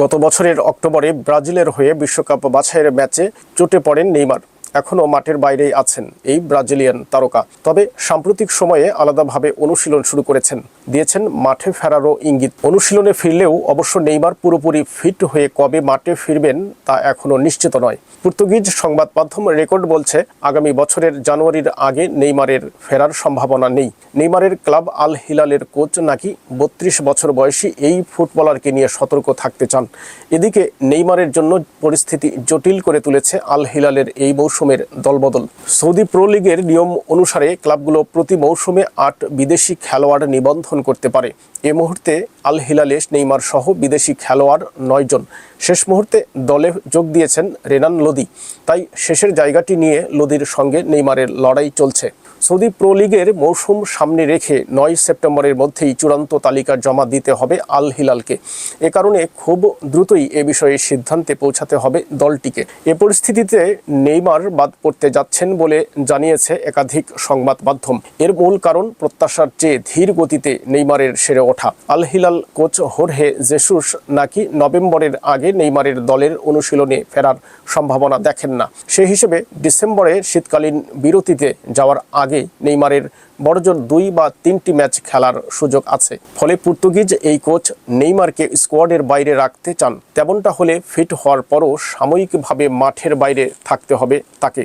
গত বছরের অক্টোবরে ব্রাজিলের হয়ে বিশ্বকাপ বাছাইয়ের ম্যাচে চোটে পড়েন নেইমার। এখনও মাঠের বাইরেই আছেন এই ব্রাজিলিয়ান তারকা। তবে সাম্প্রতিক সময়ে আলাদাভাবে অনুশীলন শুরু করেছেন। দিয়েছেন মাঠে ফেরারও ইঙ্গিত। অনুশীলনে ফিরলেও অবশ্য নেইমার পুরোপুরি ফিট হয়ে কবে মাঠে ফিরবেন তা এখনও নিশ্চিত নয়। পর্তুগিজ সংবাদ মাধ্যম রেকর্ড বলছে, আগামী বছরের জানুয়ারির আগে নেইমারের ফেরার সম্ভাবনা নেই। নেইমারের ক্লাব আল হিলালের কোচ নাকি বত্রিশ বছর বয়সী এই ফুটবলারকে নিয়ে সতর্ক থাকতে চান। এদিকে নেইমারের জন্য পরিস্থিতি জটিল করে তুলেছে আল হিলালের এই মৌসুমের দলবদল। সৌদি প্রো লিগের নিয়ম অনুসারে ক্লাবগুলো প্রতি মৌসুমে আট বিদেশি খেলোয়াড় নিবন্ধন করতে পারে। এ মুহূর্তে আল হিলালে নেইমার সহ বিদেশি খেলোয়াড় নয়জন শেষ মুহূর্তে দলে যোগ দিয়েছেন রেনান লোদি। তাই শেষের জায়গাটি নিয়ে লোদির সঙ্গে নেইমারের লড়াই চলছে। সৌদি প্রো লিগের মৌসুম সামনে রেখে নয় সেপ্টেম্বরের মধ্যেই চূড়ান্ত তালিকা জমা দিতে হবে আল হিলালকে। এ কারণে খুব দ্রুতই এ বিষয়ে সিদ্ধান্তে পৌঁছাতে হবে দলটিকে। এ পরিস্থিতিতে নেইমার বাদ পড়তে যাচ্ছেন বলে জানিয়েছে একাধিক সংবাদ মাধ্যম। এর মূল কারণ প্রত্যাশার চেয়ে ধীর গতিতে নেইমারের সেরে ওঠা। আল হিলাল কোচ হোরহে জেসুস নাকি নভেম্বরের আগে নেইমারের দলের অনুশীলনে ফেরার সম্ভাবনা দেখেন না। সে হিসেবে ডিসেম্বরে শীতকালীন বিরতিতে যাওয়ার আগে নেইমারের বড়জোর দুই বা তিনটি ম্যাচ খেলার সুযোগ আছে। ফলে পর্তুগিজ এই কোচ নেইমারকে স্কোয়াডের বাইরে রাখতে চান। তেমনটা হলে ফিট হওয়ার পরও সাময়িকভাবে মাঠের বাইরে থাকতে হবে তাকে।